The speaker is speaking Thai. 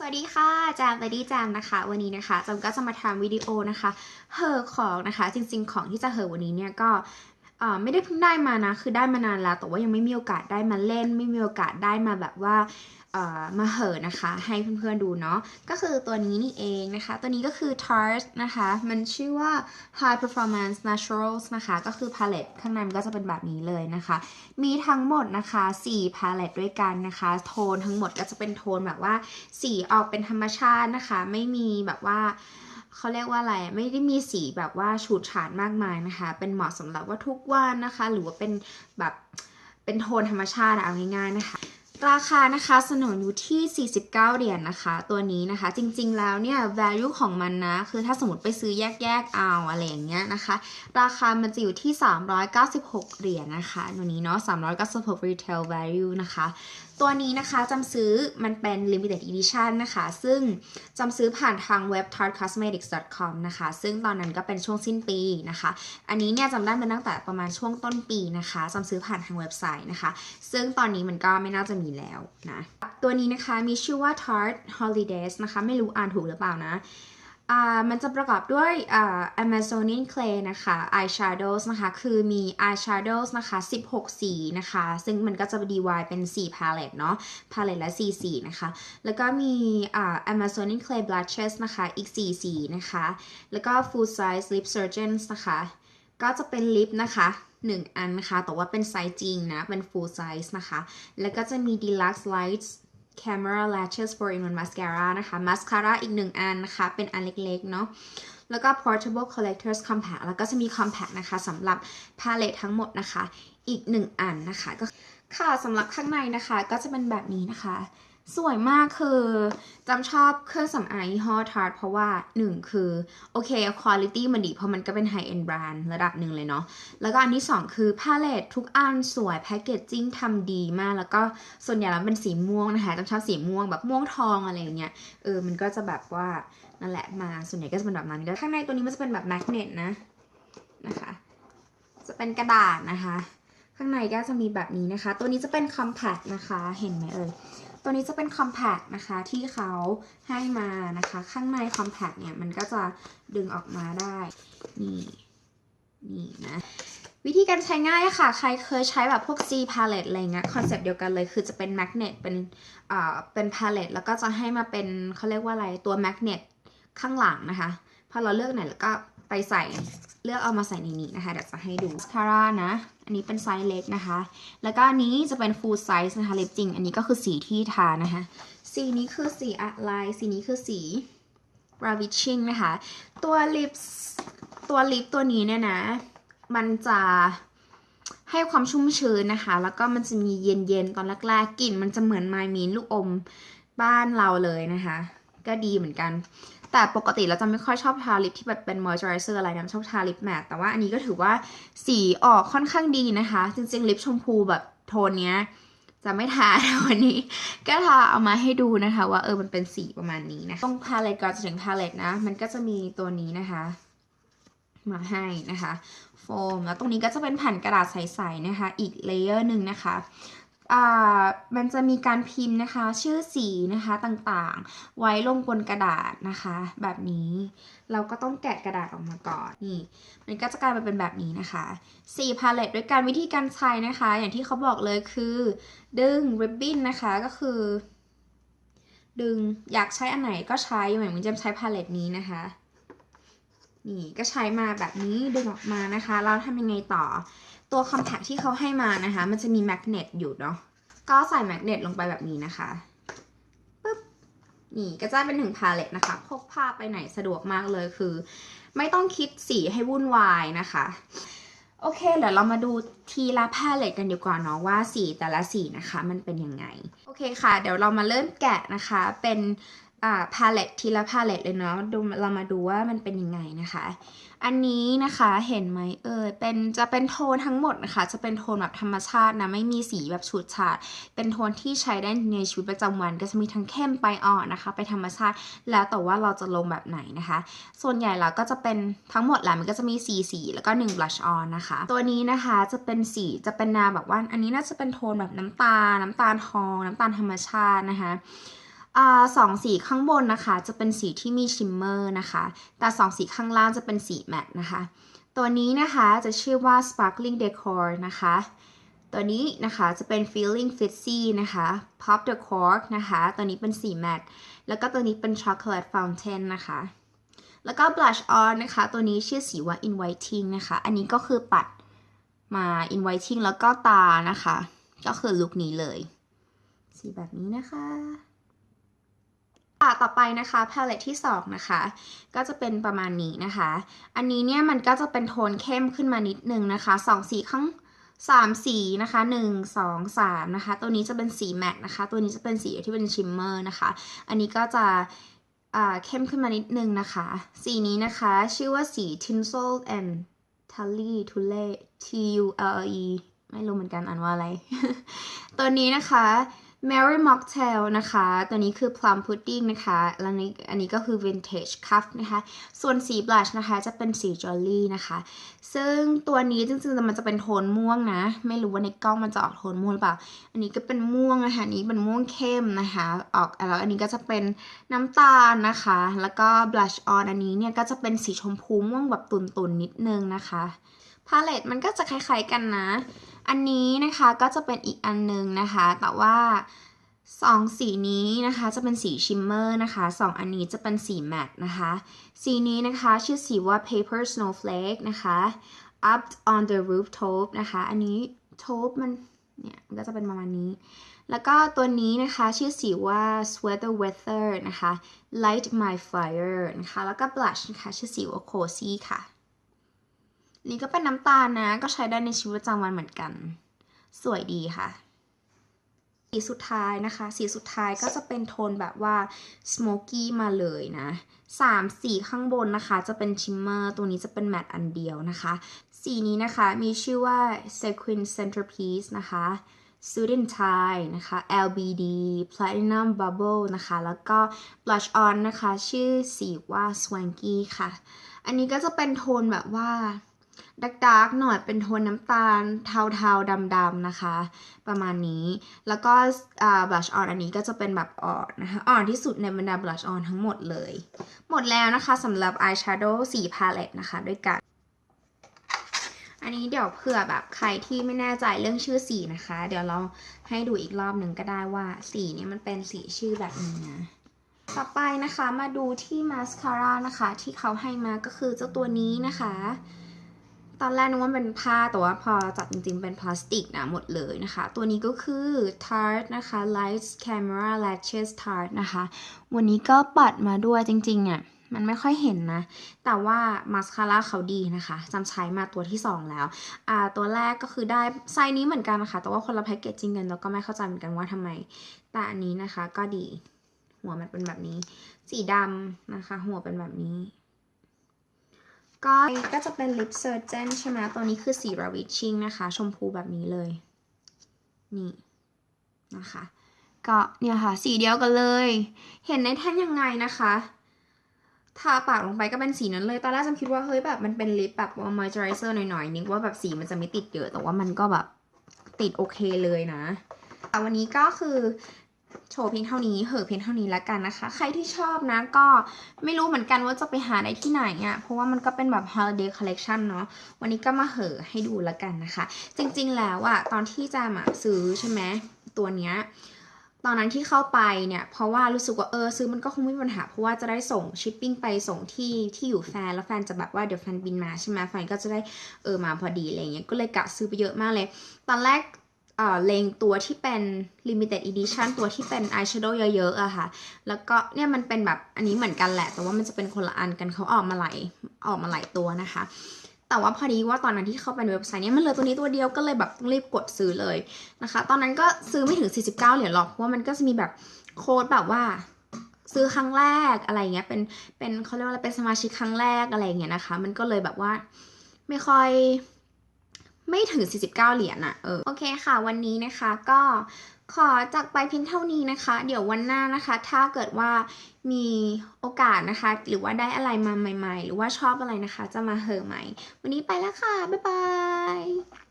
สวัสดีค่ะแจมเลดี้แจมนะคะ วันนี้นะคะจมก็จะมาทำวิดีโอนะคะเหอของนะคะ จริงๆ ของที่จะเหอวันนี้เนี่ยก็ ไม่ได้เพิ่งได้มานะ คือได้มานานแล้ว แต่ว่ายังไม่มีโอกาสได้มาเล่น ไม่มีโอกาสได้มาแบบว่าเอ่อมาเหอนะคะ ให้เพื่อนๆดูเนาะ ก็คือตัวนี้นี่เองนะคะ ตัวนี้ก็คือ Tarte นะคะ มันชื่อว่า High Performance Naturals นะคะ ก็คือ palette ข้างในมันก็จะเป็นแบบนี้เลยนะคะ มีทั้งหมดนะคะ 4 palette ด้วยกันนะคะ โทนทั้งหมดก็จะเป็นโทนแบบว่าสีออกเป็นธรรมชาตินะคะ ไม่มีแบบว่า เขาเรียกว่าอะไรไม่ได้มีสีแบบว่าฉูดฉาดมากมายนะคะ เป็นเหมาะสำหรับว่าทุกวันนะคะ หรือว่าเป็นแบบเป็นโทนธรรมชาติเอาง่ายๆนะคะ ราคานะคะสนนอยู่ที่ 49 เหรียญนะคะ ตัวนี้นะคะจริงๆแล้วเนี่ย value ของมันนะ คือถ้าสมมติไปซื้อแยกๆเอาอะไรอย่างเงี้ยนะคะ ราคามันจะอยู่ที่ 396 เหรียญนะคะ ตัวนี้เนาะ396 retail value นะคะ ตัวนี้นะคะจำซื้อมันเป็น limited edition นะคะ ซึ่งจำซื้อผ่านทางเว็บ tartcosmetics.com นะคะ ซึ่งตอนนั้นก็เป็นช่วงสิ้นปีนะคะ อันนี้เนี่ยจำได้มาตั้งแต่ประมาณช่วงต้นปีนะคะจำซื้อผ่านทางเว็บไซต์นะคะ ซึ่งตอนนี้มันก็ไม่น่าจะมีแล้วนะตัวนี้นะคะมีชื่อว่า Tarte Holidays นะคะไม่รู้อ่านถูกหรือเปล่านะมันจะประกอบด้วย Amazonian Clay นะคะ Eyeshadows นะคะคือมี Eyeshadows นะคะ 16 สีนะคะ ซึ่งมันก็จะ divide เป็น 4 palette เนาะ palette ละ4สีนะคะ แล้วก็มี Amazonian Clay Blushes นะคะ อีก 4 สีนะคะ แล้วก็ Full Size Lip Surgeons นะคะ ก็จะเป็นลิปนะคะ 1 อันนะคะ แต่ว่าเป็นไซส์จริงนะ เป็น full size นะคะ แล้วก็จะมี deluxe lights camera lashes for in one mascara นะคะ mascara อีก1อันนะคะ เป็นอันเล็กๆเนาะแล้วก็ portable collectors compact แล้วก็จะมี compact นะคะสำหรับ palette ทั้งหมดนะคะ อีก1อันนะคะก็ค่ะสำหรับข้างในนะคะก็จะเป็นแบบนี้นะคะ สวยมากคือจำชอบเครื่องสำอางยี่ห้อ Tarte เพราะว่า1คือ โอเค quality มันดีเพราะมันก็เป็น high end brand ระดับหนึ่งเลยเนาะแล้วก็อันที่2คือ palette ทุกอันสวย packaging ทำดีมาก แล้วก็ส่วนใหญ่แล้วเป็นสีม่วงนะคะจำชอบสีม่วงแบบม่วงทองอะไรอย่างเงี้ยเออมันก็จะแบบว่านั่นแหละมาส่วนใหญ่ก็จะเป็นแบบนั้นก็ข้างในตัวนี้มันจะเป็นแบบแมกเนตนะนะคะ จะเป็นกระดาษนะคะ ข้างในก็จะมีแบบนี้นะคะ ตัวนี้จะเป็น compact นะคะ เห็นไหมเอ่ย ตัวนี้จะเป็น compact นะคะ ที่เขาให้มานะคะ ข้างใน compact เนี่ย มันก็จะดึงออกมาได้ นี่นี่นะวิธีการใช้ง่ายค่ะ ใครเคยใช้แบบพวก C palette อะไรเงี้ยคอนเซปต์เดียวกันเลย คือจะเป็นแมกเนตเป็นอ่าเป็น palette แล้วก็จะให้มาเป็นเขาเรียกว่าอะไรตัวแมกเนตข้างหลังนะคะ พอเราเลือกไหนแล้วก็ไปใส่ เลือกเอามาใส่ในนี้นะคะเดี๋ยวจะให้ดูสคาร่านะ อันนี้เป็นไซส์เล็กนะคะ แล้วก็อันนี้จะเป็น full size นะคะเล็บจริง อันนี้ก็คือสีที่ทานะคะ สีนี้คือสีอะไรสีนี้คือสี ravishing นะคะ ตัวลิปตัวลิปตัวนี้เนี่ยนะ มันจะให้ความชุ่มชื้นนะคะ แล้วก็มันจะมีเย็นๆ ตอนแรกๆกลิ่นมันจะเหมือนไมมีนลูกอมบ้านเราเลยนะคะ ก็ดีเหมือนกัน แต่ปกติเราจะไม่ค่อยชอบทาลิปที่แบบเป็น moisturizer อะไรนะชอบทาลิปแมตแต่ว่าอันนี้ก็ถือว่าสีออกค่อนข้างดีนะคะ จริงๆลิปชมพูแบบโทนเนี้ยจะไม่ทาวันนี้ ก็ทาเอามาให้ดูนะคะ ว่าเออมันเป็นสีประมาณนี้นะตรงพาเลตก่อนจะถึงพาเลตนะ มันก็จะมีตัวนี้นะคะ มาให้นะคะ โฟมแล้วตรงนี้ก็จะเป็นแผ่นกระดาษใสๆนะคะ อีกเลเยอร์หนึ่งนะคะ มันจะมีการพิมพ์นะคะ ชื่อสีนะคะต่างๆ ไว้ลงบนกระดาษนะคะ แบบนี้เราก็ต้องแกะกระดาษออกมาก่อนนี่ มันก็จะกลายมาเป็นแบบนี้นะคะสี่พาเลตด้วยกันวิธีการใช้นะคะ อย่างที่เขาบอกเลยคือ ดึงริบบิ้นนะคะก็คือ ดึงอยากใช้อันไหนก็ใช้เหมือนมันจะใช้พาเลตนี้นะคะนี่ก็ใช้มาแบบนี้ดึงออกมานะคะแล้วทำยังไงต่อ ตัวคอมแพคที่เขาให้มานะคะ มันจะมีแมกเนตอยู่เนาะก็ใส่แมกเนตลงไปแบบนี้นะคะปึ๊บนี่ก็จะเป็นหนึ่งพาเลตนะคะ พกพาไปไหนสะดวกมากเลยคือ ไม่ต้องคิดสีให้วุ่นวายนะคะ โอเคเดี๋ยวเรามาดูทีละพาเลตกันดีกว่าเนาะว่าสีแต่ละสีนะคะ มันเป็นยังไง โอเคค่ะ เดี๋ยวเรามาเริ่มแกะนะคะเป็น อ่าพาเลตทีละพาเลตเลยเนาะดูเรามาดูว่ามันเป็นยังไงนะคะ อันนี้นะคะเห็นไหมเออเป็นจะเป็นโทนทั้งหมดนะคะ จะเป็นโทนแบบธรรมชาตินะไม่มีสีแบบฉูดฉาด เป็นโทนที่ใช้ได้ในชีวิตประจำวัน ก็จะมีทั้งเข้มไปอ่อนนะคะ ไปธรรมชาติ แล้วแต่ว่าเราจะลงแบบไหนนะคะ ส่วนใหญ่แล้วก็จะเป็นทั้งหมดแหละมันก็จะมีสีสีแล้วก็1 blush on นะคะ ตัวนี้นะคะจะเป็นสีจะเป็นนวแบบว่า อันนี้น่าจะเป็นโทนแบบน้ำตาลน้ำตาลทอง น้ำตาลธรรมชาตินะคะ สองสีข้างบนนะคะจะเป็นสีที่มีชิมเมอร์นะคะ แต่สองสีข้างล่างจะเป็นสีแมตต์นะคะ ตัวนี้นะคะจะชื่อว่า sparkling decor นะคะ ตัวนี้นะคะจะเป็น feeling fizzy นะคะ pop the cork นะคะ ตัวนี้เป็นสีแมตต์แล้วก็ตัวนี้เป็น chocolate fountain นะคะ แล้วก็ blush on นะคะ ตัวนี้ชื่อสีว่า inviting นะคะ อันนี้ก็คือปัดมา inviting แล้วก็ตานะคะ ก็คือลุคนี้เลย สีแบบนี้นะคะ อะต่อไปนะคะพาเลตที่2นะคะก็จะเป็นประมาณนี้นะคะ อันนี้เนี่ยมันก็จะเป็นโทนเข้มขึ้นมานิดนึงนะคะสองสีข้างสามสีนะคะหนึ่งสองสามนะคะ ตัวนี้จะเป็นสีแมตต์นะคะ ตัวนี้จะเป็นสีที่เป็นชิมเมอร์นะคะ อันนี้ก็จะอ่าเข้มขึ้นมานิดนึงนะคะ สีนี้นะคะชื่อว่าสี tinsel and tully tule t u l e ไม่รู้เหมือนกันอ่านว่าอะไร ตัวนี้นะคะ Mary Mocktail นะคะ ตัวนี้คือ Plum Pudding นะคะแล้วนี้อันนี้ก็คือ Vintage Cuff นะคะ ส่วนสี blush นะคะ จะเป็นสี Jolly นะคะ ซึ่งตัวนี้จริงๆมันจะเป็นโทนม่วงนะ ไม่รู้ว่าในกล้องมันจะออกโทนม่วงหรือเปล่า อันนี้ก็เป็นม่วงนะคะอันนี้เป็นม่วงเข้มนะคะ ออกแล้วอันนี้ก็จะเป็นน้ำตาลนะคะ แล้วก็ blush on อันนี้เนี่ยก็จะเป็นสีชมพูม่วงแบบตุ่นๆนิดนึงนะคะ พาเลตมันก็จะคล้ายๆกันนะ อันนี้นะคะก็จะเป็นอีกอันนึงนะคะ แต่ว่าสองสีนี้นะคะจะเป็นสีชิมเมอร์นะคะสองอันนี้จะเป็นสีแมตต์นะคะ สีนี้นะคะชื่อสีว่า paper snowflake นะคะ up on the rooftop นะคะ อันนี้ top มันเนี่ยก็จะเป็นประมาณนี้ แล้วก็ตัวนี้นะคะชื่อสีว่า sweater weather นะคะ light my fire นะคะ แล้วก็ blush นะคะชื่อสีว่า cozy ค่ะ นี่ก็เป็นน้ำตาลนะ ก็ใช้ได้ในชีวิตประจำวันเหมือนกัน สวยดีค่ะ สีสุดท้ายนะคะ สีสุดท้ายก็จะเป็นโทนแบบว่า smoky มาเลยนะสามสีข้างบนนะคะ จะเป็นชิมเมอร์ ตัวนี้จะเป็นแมตต์อันเดียวนะคะ สีนี้นะคะมีชื่อว่า sequin centerpiece นะคะ student tie นะคะ LBD platinum bubble นะคะ แล้วก็ blush on นะคะ ชื่อสีว่า swanky ค่ะ อันนี้ก็จะเป็นโทนแบบว่า ดักดักหน่อยเป็นโทนน้ำตาลเทาๆดำๆนะคะ ประมาณนี้แล้วก็อ่า blush on อันนี้ก็จะเป็นแบบอ่อนนะคะอ่อนที่สุดในบรรดา blush on ทั้งหมดเลย หมดแล้วนะคะสำหรับ eyeshadow สีพาเลตนะคะด้วยกัน อันนี้เดี๋ยวเผื่อแบบใครที่ไม่แน่ใจเรื่องชื่อสีนะคะ เดี๋ยวเราให้ดูอีกรอบหนึ่งก็ได้ว่าสีนี้มันเป็นสีชื่อแบบนี้นะต่อไปนะคะมาดูที่มาสคาร่านะคะ ที่เขาให้มาก็คือเจ้าตัวนี้นะคะ ตอนแรกนึกว่าเป็นผ้าแต่ว่าพอจับจริงๆ เป็นพลาสติกนะหมดเลยนะคะ ตัวนี้ก็คือ Tarte นะคะ Lights Camera Lashes Tarte นะคะ วันนี้ก็ปัดมาด้วยจริงๆเนี่ยมันไม่ค่อยเห็นนะ แต่ว่ามาสคาร่าเขาดีนะคะจำใช้มาตัวที่ 2 แล้ว อ่า ตัวแรกก็คือได้ไซส์นี้เหมือนกันนะคะ แต่ว่าคนละแพ็กเกจจริงกันแล้วก็ไม่เข้าใจเหมือนกันว่าทำไม แต่อันนี้นะคะก็ดี หัวมันเป็นแบบนี้ สีดำนะคะ หัวเป็นแบบนี้ ก็ก็จะเป็นลิปเซอร์เจนใช่ไหมตัวนี้คือสีราวิชิงนะคะ ชมพูแบบนี้เลย นี่นะคะ ก็เนี่ยค่ะ สีเดียวกันเลย เห็นในแท่นยังไงนะคะทาปากลงไปก็เป็นสีนั้นเลย ตอนแรกจำคิดว่าเฮ้ยแบบมันเป็นลิปแบบว่ามอยเจอไรเซอร์หน่อยๆนึกว่าแบบสีมันจะไม่ติดเยอะ แต่ว่ามันก็แบบติดโอเคเลยนะแต่วันนี้ก็คือ โชว์เพียงเท่านี้ เหอเพียงเท่านี้แล้วกันนะคะ ใครที่ชอบนะก็ไม่รู้เหมือนกันว่าจะไปหาได้ที่ไหนอะ่ะ เพราะว่ามันก็เป็นแบบ holiday collection เนาะ วันนี้ก็มาเหอให้ดูแล้วกันนะคะ จริงๆแล้วอะตอนที่จะมาซื้อใช่ไหมตัวเนี้ยตอนนั้นที่เข้าไปเนี่ย เพราะว่ารู้สึกว่าเออซื้อมันก็คงไม่มีปัญหา เพราะว่าจะได้ส่งชิปปิ้งไปส่งที่ที่อยู่แฟน แล้วแฟนจะแบบว่าเดี๋ยวแฟนบินมาใช่ไหมแฟนก็จะได้เออมาพอดีอะไรเงี้ยก็เลยกะซื้อไปเยอะมากเลย ตอนแรก เอ่อเลงตัวที่เป็น limited edition ตัวที่เป็น eyeshadow เยอะๆอะค่ะ แล้วก็เนี่ยมันเป็นแบบอันนี้เหมือนกันแหละ แต่ว่ามันจะเป็นคนละอันกันเขาออกมาหลายออกมาหลายตัวนะคะ แต่ว่าพอดีว่าตอนนั้นที่เข้าไปในเว็บไซต์เนี่ยมันเหลือตัวนี้ตัวเดียวก็เลยแบบต้องรีบกดซื้อเลยนะคะ ตอนนั้นก็ซื้อไม่ถึง 49 เหรียญหรอกเพราะว่ามันก็จะมีแบบโค้ดแบบว่าซื้อครั้งแรกอะไรเงี้ยเป็นเป็นเขาเรียกว่าอะไรเป็นสมาชิกครั้งแรกอะไรเงี้ยนะคะ มันก็เลยแบบว่าไม่ค่อย ไม่ถึง 49 เหรียญอะเออ โอเคค่ะ วันนี้นะคะก็ขอจากไปเพียงเท่านี้นะคะ เดี๋ยววันหน้านะคะ ถ้าเกิดว่ามีโอกาสนะคะ หรือว่าได้อะไรมาใหม่ ๆ หรือว่าชอบอะไรนะคะ จะมาเหอใหม่ วันนี้ไปแล้วค่ะ บ๊ายบาย